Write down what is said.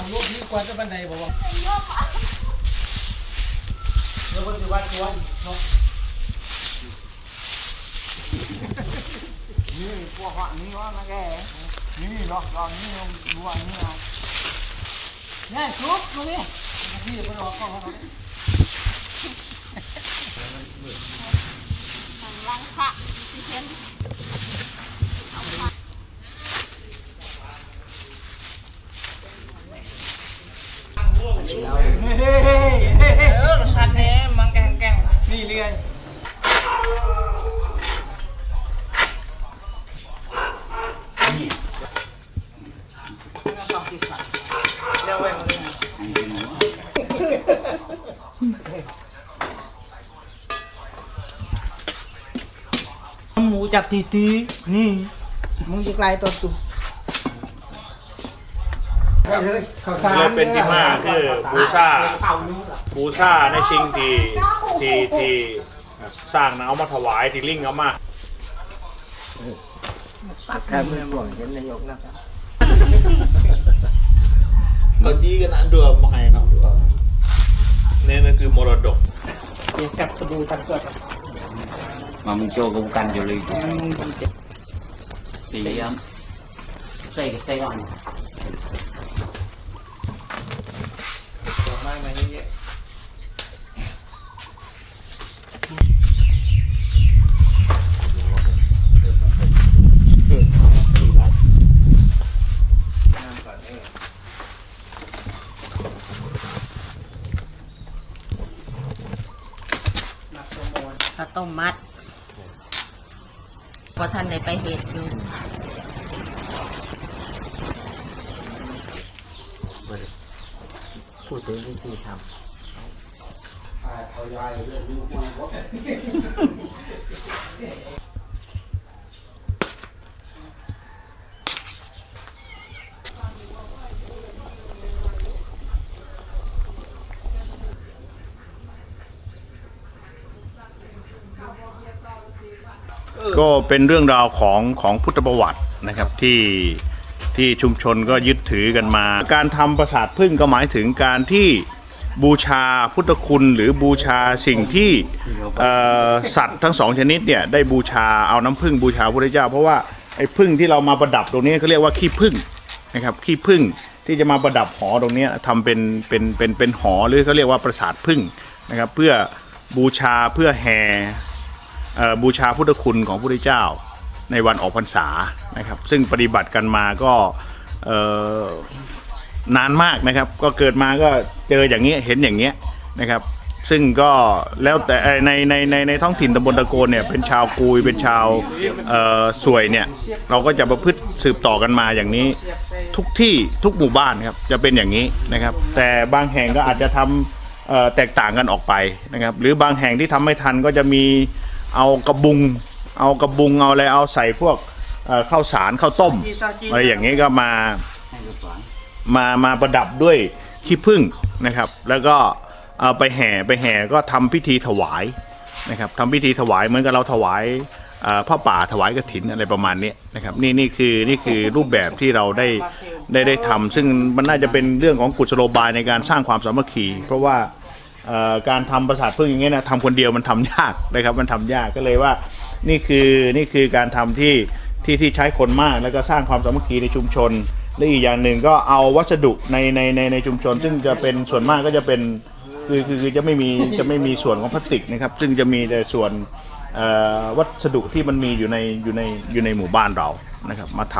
กวนจะบันไดบอกว่าเดี๋ยวคนจะวัดตัวอีกเนาะนี่พวก họ นี่ว่ามาแกนี่หรอกเรานี่รู้ว่านี่เอาเนี่ยชุบตรงนี้พี่มันออกกล้องเขาลังค่ะที่ เฮ้เออสัตว์เนี่ยมังแกงแกงนี่เรื่อยเดี๋ยวไว้มาเลยหมูจากทีทีนี่มึงจะไกลตัวตุข้าวารเลยเป็นที่มาคือบูชาบูชาในชิงที่ที่ที่สร้างนะเอามาถวายที่ลิงเอามาตัดแค่มือหลวงเห็นนายกนะครับเขาจี้กันอันเดือมาให้เนาะนี่นั่นคือมรดกจับกระดูตัดตัว mà mình cho cũng canh vô ly thì um, xây cái tay on ข้าว ต้มมัดพอท่านได้ไปเห็ดอยู่พูดถึงวิธีท ก็เป็นเรื่องราวของของพุทธประวัตินะครับที่ที่ชุมชนก็ยึดถือกันมา การทำปราสาทพึ่งก็หมายถึงการที่บูชาพุทธคุณหรือบูชาสิ่งที่เอ่อสัตว์ทั้งสองชนิดเนี่ยได้บูชาเอาน้ำพึ่งบูชาพระพุทธเจ้า เพราะว่าไอ้พึ่งที่เรามาประดับตรงนี้เขาเรียกว่าขี้พึ่งนะครับขี้พึ่งที่จะมาประดับหอตรงนี้ทำเป็นเป็นเป็นเป็นหอหรือเขาเรียกว่าปราสาทพึ่งนะครับเพื่อบูชาเพื่อแห่ บูชาพุทธคุณของพระพุทธเจ้าในวันออกพรรษานะครับ ซึ่งปฏิบัติกันมาก็นานมากนะครับ ก็เกิดมาก็เจออย่างเงี้ยเห็นอย่างเงี้ยนะครับ ซึ่งก็แล้วแต่ในในในในท้องถิ่นตำบลตะโกนเนี่ยเป็นชาวกุยเป็นชาวสวยเนี่ยเราก็จะประพฤติสืบต่อกันมาอย่างนี้ทุกที่ทุกหมู่บ้านครับจะเป็นอย่างนี้นะครับ แต่บางแห่งก็อาจจะทำแตกต่างกันออกไปนะครับ หรือบางแห่งที่ทำไม่ทันก็จะมี เอากระบุง เอากระบุงเอาอะไรเอาใส่พวกข้าวสารข้าวต้มอะไรอย่างนี้ก็มามามาประดับด้วยขี้ผึ้งนะครับ แล้วก็เอาไปแห่ไปแห่ก็ทำพิธีถวายนะครับทำพิธีถวายเหมือนกับเราถวายเอ่อป่าถวายกฐินอะไรประมาณนี้นะครับนี่นี่คือนี่คือรูปแบบที่เราได้ได้ได้ทำซึ่งมันน่าจะเป็นเรื่องของกุศโลบายในการสร้างความสามัคคี เพราะว่า การทำประสาทพึ่งอย่างเงี้ยนะทำคนเดียวมันทำยากนะครับ มันทำยากก็เลยว่า นี่คือนี่คือการทำที่ที่ที่ใช้คนมากแล้วก็สร้างความสามัคคีในชุมชน และอีกอย่างหนึ่งก็เอาวัสดุในในในในชุมชน ซึ่งจะเป็นส่วนมากก็จะเป็นคือคือคือจะไม่มีจะไม่มีส่วนของพลาสติกนะครับ ซึ่งจะมีแต่ส่วนวัสดุที่มันมีอยู่ในอยู่ในอยู่ในหมู่บ้านเรานะครับ มาท